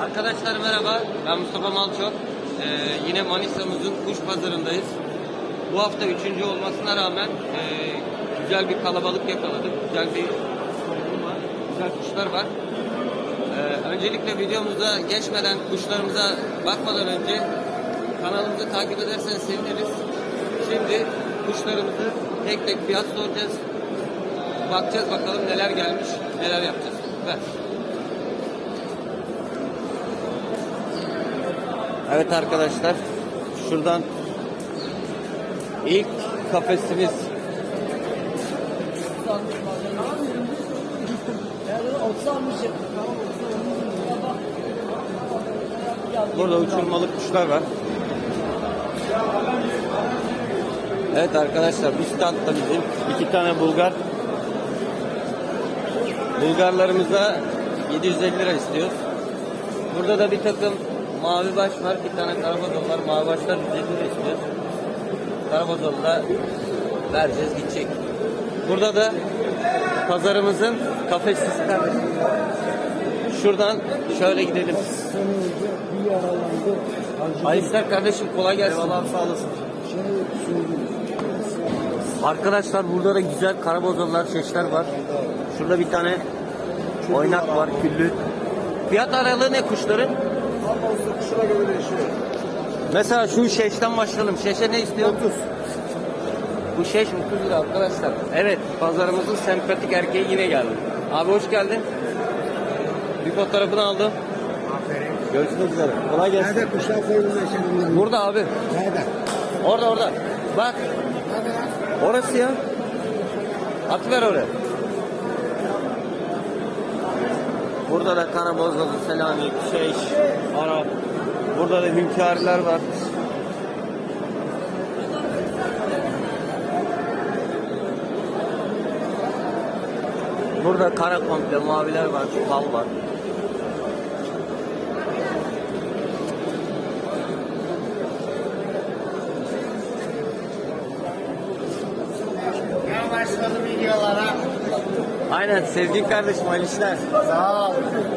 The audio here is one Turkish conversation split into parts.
Arkadaşlar merhaba, ben Mustafa Malçok. Ee, yine Manisa'mızın kuş pazarındayız. Bu hafta üçüncü olmasına rağmen e, güzel bir kalabalık yakaladık. Güzel bir güzel kuşlar var. Ee, öncelikle videomuza geçmeden kuşlarımıza bakmadan önce kanalımızı takip ederseniz seviniriz. Şimdi kuşlarımızı tek tek fiyat soracağız. Bakacağız bakalım neler gelmiş, neler yapacağız. Ver. Evet arkadaşlar, şuradan ilk kafesimiz Burada uçurmalık kuşlar var. Evet arkadaşlar bu standta bizim iki tane Bulgar. Bulgarlarımıza 750 lira istiyoruz. Burada da bir takım mavi baş var. Bir tane karabazol var. Mavi başlar 150 lira istiyoruz. Karabazolu da vereceğiz gidecek. Burada da pazarımızın kardeşim. Şuradan şöyle gidelim. Hayırlı kardeşim kolay gelsin. Eyvallah sağ olasın. Arkadaşlar burada da güzel karabozollar, çeşitler var. Şurada bir tane oynak var, küllü. Fiyat aralığı ne kuşların? Usta kuşuna göre değişiyor. Mesela şu şeşten başlayalım. Şeşe ne istiyor? 30. Bu şeş 30 lira arkadaşlar. Evet, pazarımızın sempatik erkeği yine geldi. Abi hoş geldin. Bir fotoğrafını aldım. Aferin. Görüşmek üzere. Kolay gelsin. Nerede kuşlar koyulmuş yaşadığında? Burada abi. Nerede? Orada orada. Bak. Orası ya. Atıver oraya. Burada da Karabozdalı, Selanik, Şeyş, Arap. Burada da hünkârlar var. Burada kara komple maviler var, bal var. Ya başladı videolara. Aynen Sevgili kardeşim hayırlı işler. Sağ ol.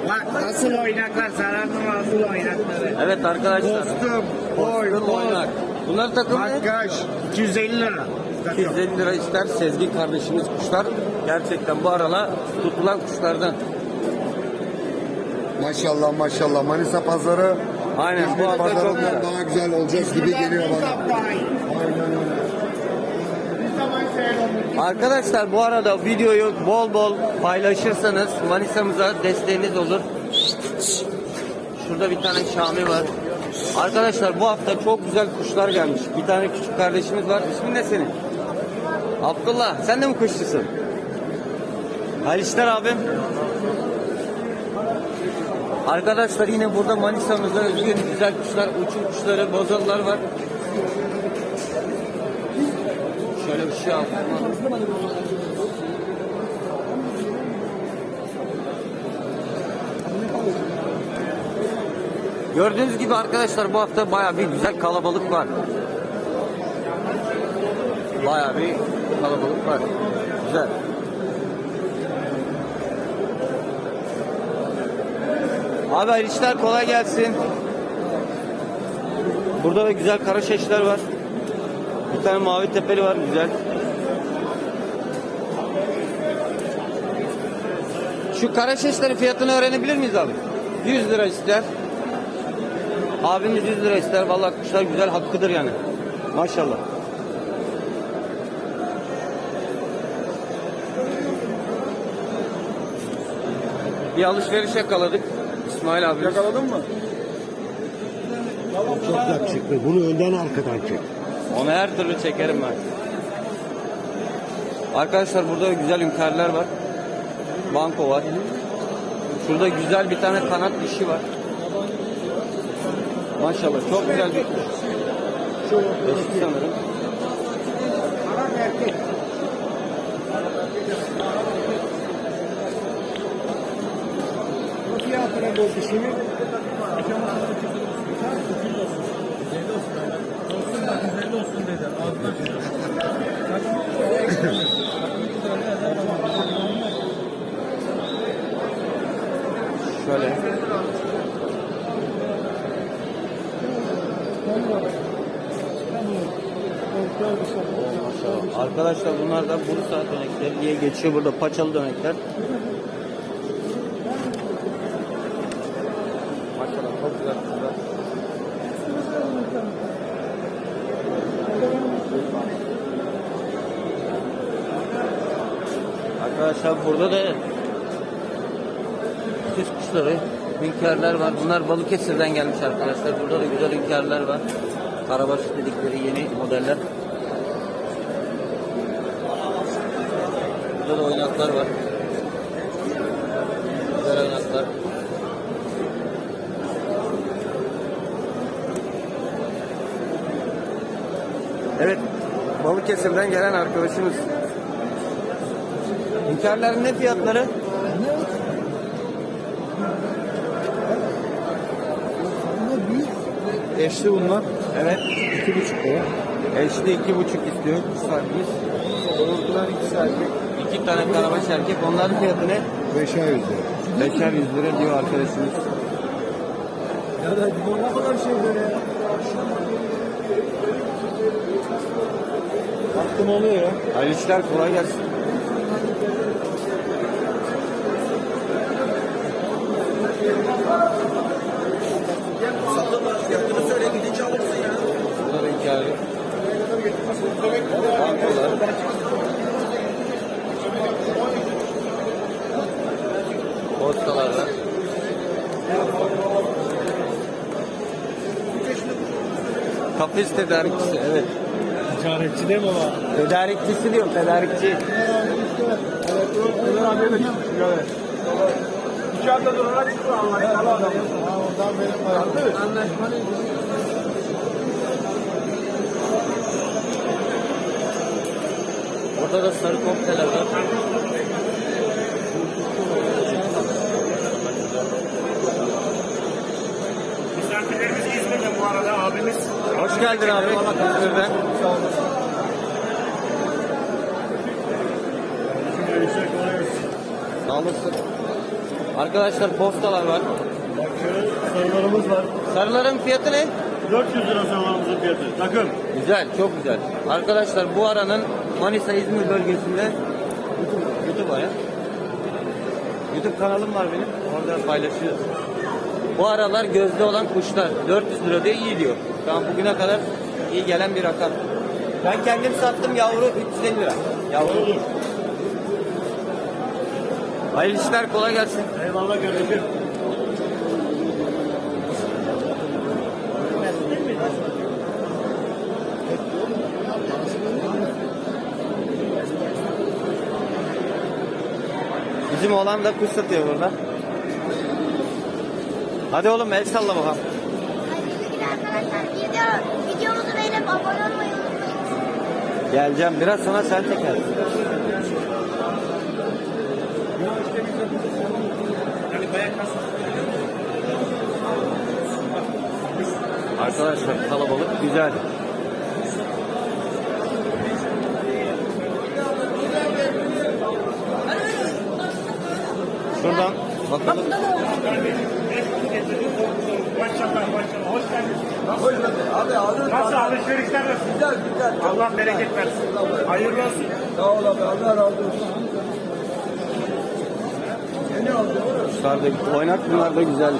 Bak nasıl oynaklar sararlı nasıl oynakları. Evet arkadaşlar. Dostum. Boy boy. oynak. Bunlar takım ne? Makyaj. 250 lira. 250 lira ister Sezgin kardeşimiz kuşlar. Gerçekten bu arala tutulan kuşlardan. Maşallah maşallah Manisa pazarı Aynen bu İzmir hafta çok pazarından güzel. daha güzel olacak gibi geliyor bana. Arkadaşlar bu arada videoyu bol bol paylaşırsanız Manisa'mıza desteğiniz olur. Şurada bir tane Şami var. Arkadaşlar bu hafta çok güzel kuşlar gelmiş. Bir tane küçük kardeşimiz var. İsmin ne senin? Abdullah. Sen de mi kuşçusun? Hayırlı işler abim. Arkadaşlar yine burada Manisa'mızda özgün güzel kuşlar, uçum kuşları, bozallar var. Aldım. Gördüğünüz gibi arkadaşlar bu hafta baya bir güzel kalabalık var. Baya bir kalabalık var. Güzel. Abi işler kolay gelsin. Burada da güzel kara şeşler var. Bir tane mavi tepeli var güzel. Şu kara şeşlerin fiyatını öğrenebilir miyiz abi? 100 lira ister. Abimiz 100 lira ister. Vallahi kuşlar güzel hakkıdır yani. Maşallah. Bir alışveriş yakaladık. İsmail abi. Yakaladın mı? Çok yakışıklı. Bunu önden arkadan çek. Onu her türlü çekerim ben. Arkadaşlar burada güzel hünkârlar var. Banko var. Şurada güzel bir tane kanat dişi var. Maşallah çok güzel bir. Eşit sanırım. Bu fiyatına bu dişini. Arkadaşlar bunlar da Bursa dönekleri diye geçiyor burada paçalı dönekler. Maşallah. Arkadaşlar burada da süs kuşları, hünkârlar var. Bunlar Balıkesir'den gelmiş arkadaşlar. Burada da güzel hünkârlar var. Karabaş dedikleri yeni modeller. Burada da oynaklar var. Güzel oynaklar. Evet, Balıkesir'den gelen arkadaşımız. Hünkârların ne fiyatları? Eşli bunlar. Evet. iki buçuk lira. Eşli iki buçuk istiyor sahibimiz. Doğurdular ikisi erkek. İki tane karabaş erkek. Onların fiyatı ne? Beşer yüz lira. Beşer yüz lira diyor arkadaşımız. Ya da bu ne kadar şey böyle ya. Baktım oluyor ya. Hayırlı işler kolay gelsin. Fiyatını söyle gidince alırsın ya. Bunlar hikaye. Bankolar. Postalar var. Kafes tedarikçisi, evet. Ticaretçi değil mi baba? Tedarikçisi diyorum, tedarikçi. Dışarıda dur hadi dur Allah'ın Allah'ın. Oradan benim var. Orada da sarı kokteler var. Misafirlerimiz İzmir'de bu arada abimiz. Geldin abi İzmir'den. Sağ olasın. Arkadaşlar postalar var. Bak şöyle sarılarımız var. Sarıların fiyatı ne? 400 lira sarılarımızın fiyatı. Takım. Güzel, çok güzel. Arkadaşlar bu aranın Manisa İzmir bölgesinde YouTube, YouTube'a ya. YouTube kanalım var benim. Orada paylaşıyoruz. Bu aralar gözde olan kuşlar 400 lira diye iyi diyor. An bugüne kadar iyi gelen bir rakam. Ben kendim sattım yavru 350 lira. Yavru. Hayırlı işler kolay gelsin. Eyvallah kardeşim. Bizim oğlan da kuş satıyor burada. Hadi oğlum el salla bakalım. Arkadaşlar video, videomuzu beğenip abone olmayı unutmayın. Geleceğim biraz sonra sen çekersin. Arkadaşlar kalabalık güzel. Şuradan bakalım. Maşallah maşallah. Hoş geldin. Hoş geldin. Abi abi. Nasıl alışverişler nasıl? Güzel güzel. Allah bereket versin. Hayırlı olsun. Sağ ol abi. Allah razı olsun. Kuşlar da oynak bunlar da güzel.